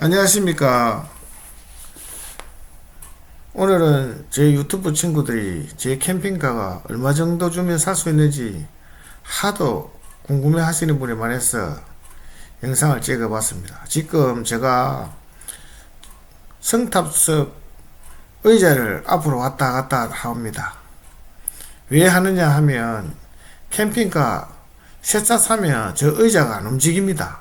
안녕하십니까. 오늘은 제 유튜브 친구들이 제 캠핑카가 얼마 정도 주면 살 수 있는지 하도 궁금해 하시는 분이 많아서 영상을 찍어 봤습니다. 지금 제가 성탑숲 의자를 앞으로 왔다 갔다 합니다. 왜 하느냐 하면 캠핑카 세차 사면 저 의자가 안 움직입니다.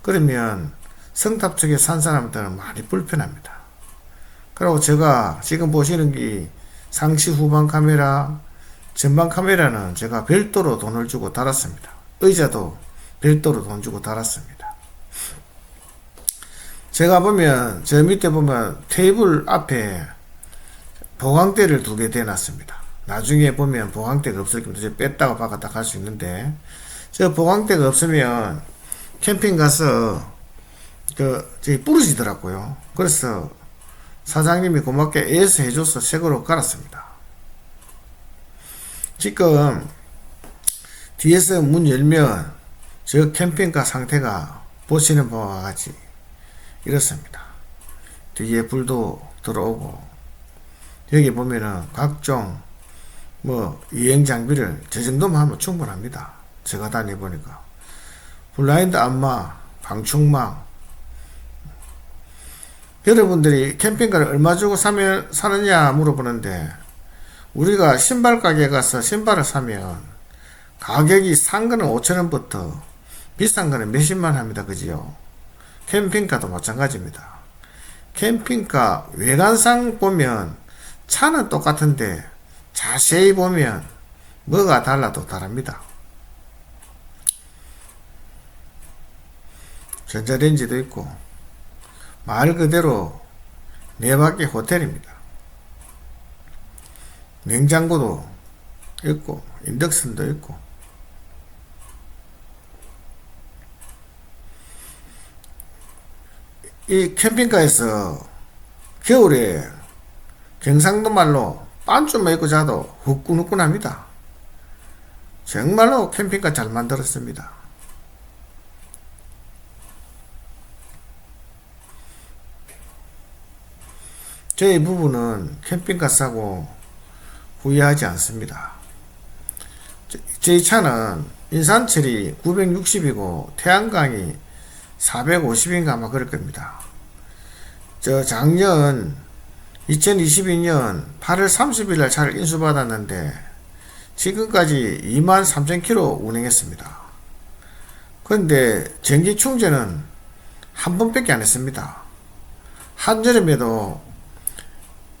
그러면 성탑 쪽에 산 사람들은 많이 불편합니다. 그리고 제가 지금 보시는 게 상시 후방 카메라, 전방 카메라는 제가 별도로 돈을 주고 달았습니다. 의자도 별도로 돈 주고 달았습니다. 제가 보면 저 밑에 보면 테이블 앞에 보강대를 두 개 대놨습니다. 나중에 보면 보강대가 없을 경우 이제 뺐다가 박았다 갈 수 있는데 저 보강대가 없으면 캠핑 가서 그 저기 부러지더라고요. 그래서 사장님이 고맙게 애서 해줘서 새거로 갈았습니다. 지금 뒤에서 문 열면 저 캠핑카 상태가 보시는 바와 같이 이렇습니다. 뒤에 불도 들어오고 여기 보면은 각종 뭐 유행 장비를 저 정도만 하면 충분합니다. 제가 다녀보니까 블라인드 안마, 방충망 여러분들이 캠핑카를 얼마 주고 사면 사느냐 물어보는데 우리가 신발 가게 가서 신발을 사면 가격이 싼 거는 5천원부터 비싼 거는 몇십만 합니다. 그지요? 캠핑카도 마찬가지입니다. 캠핑카 외관상 보면 차는 똑같은데 자세히 보면 뭐가 달라도 다릅니다. 전자레인지도 있고 말 그대로 네 바퀴 호텔입니다. 냉장고도 있고 인덕션도 있고 이 캠핑카에서 겨울에 경상도 말로 반쯤만 입고 자도 후끈후끈합니다. 정말로 캠핑카 잘 만들었습니다. 저희 부부는 캠핑카 사고 후회하지 않습니다. 저- 저희 차는 인산철이 960이고 태양광이 450인가 아마 그럴 겁니다. 저 작년 2022년 8월 30일 날 차를 인수받았는데 지금까지 2만 3천 킬로 운행했습니다. 그런데 전기 충전은 한 번밖에 안 했습니다. 한여름에도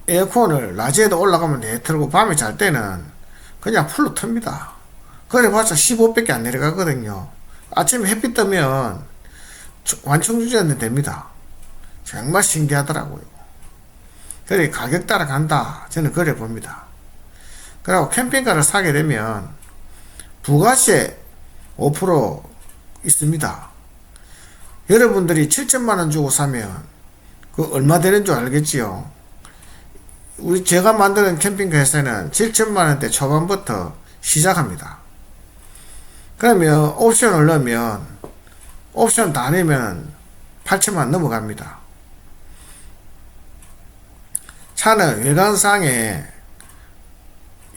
에어컨을 낮에도 올라가면 내 틀고 밤에 잘 때는 그냥 풀로 틉니다. 그래봤자 15밖에 안 내려가거든요. 아침에 햇빛 뜨면 완충 주전이 됩니다. 정말 신기하더라고요. 그래 가격 따라간다. 저는 그래 봅니다. 그리고 캠핑카를 사게 되면 부가세 5% 있습니다. 여러분들이 7천만 원 주고 사면 그 얼마 되는 줄 알겠지요? 우리 제가 만드는 캠핑카 회사는 7천만 원대 초반부터 시작합니다. 그러면 옵션을 넣으면 옵션 다 내면 8천만 원 넘어갑니다. 차는 외관상에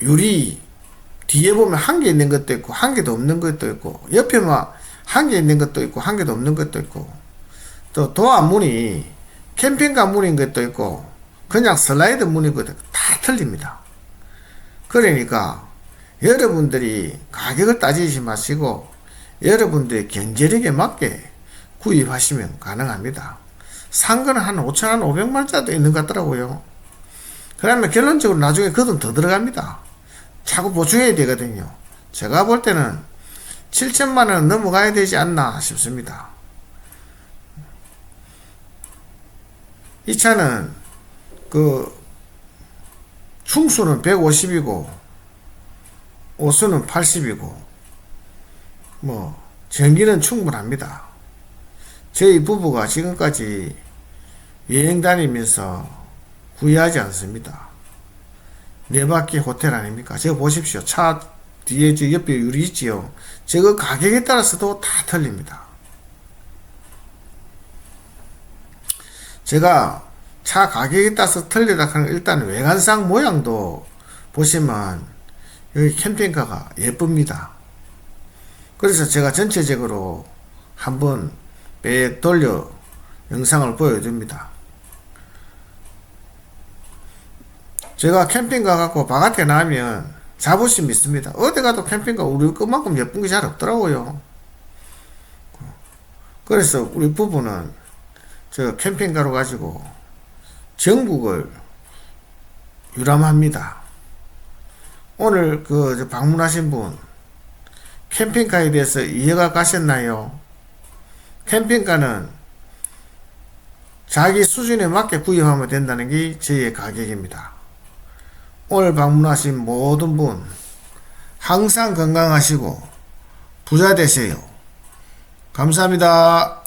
유리 뒤에 보면 한 개 있는 것도 있고 한 개도 없는 것도 있고 옆에 막한개 있는 것도 있고 한 개도 없는 것도 있고 또 도안 문이 캠핑카 문인 것도 있고 그냥 슬라이드 있고 다 틀립니다. 그러니까 여러분들이 가격을 따지지 마시고 여러분들의 경제력에 맞게 구입하시면 가능합니다. 산 거는 한 5천원, 500만짜리도 있는 것 같더라고요. 그러면 결론적으로 나중에 그 돈 더 들어갑니다. 자꾸 보충해야 되거든요. 제가 볼 때는 7천만 원 넘어가야 되지 않나 싶습니다. 이 차는 그 충수는 150이고 오수는 80이고 뭐 전기는 충분합니다. 저희 부부가 지금까지 여행 다니면서 후회하지 않습니다. 네 바퀴 호텔 아닙니까? 저거 보십시오. 차 뒤에 저 옆에 유리 있지요. 저거 가격에 따라서도 다 틀립니다. 제가 차 가격에 따라서 틀리다 하는 일단 외관상 모양도 보시면 여기 캠핑카가 예쁩니다. 그래서 제가 전체적으로 한번 백 돌려 영상을 보여줍니다. 제가 캠핑카 갖고 바깥에 나면 자부심 있습니다. 어디 가도 캠핑카 우리 것만큼 예쁜 게 잘 없더라고요. 그래서 우리 부부는 저 캠핑카로 가지고 전국을 유람합니다. 오늘 그저 방문하신 분 캠핑카에 대해서 이해가 가셨나요? 캠핑카는 자기 수준에 맞게 구입하면 된다는 게 저희의 가격입니다. 오늘 방문하신 모든 분 항상 건강하시고 부자 되세요. 감사합니다.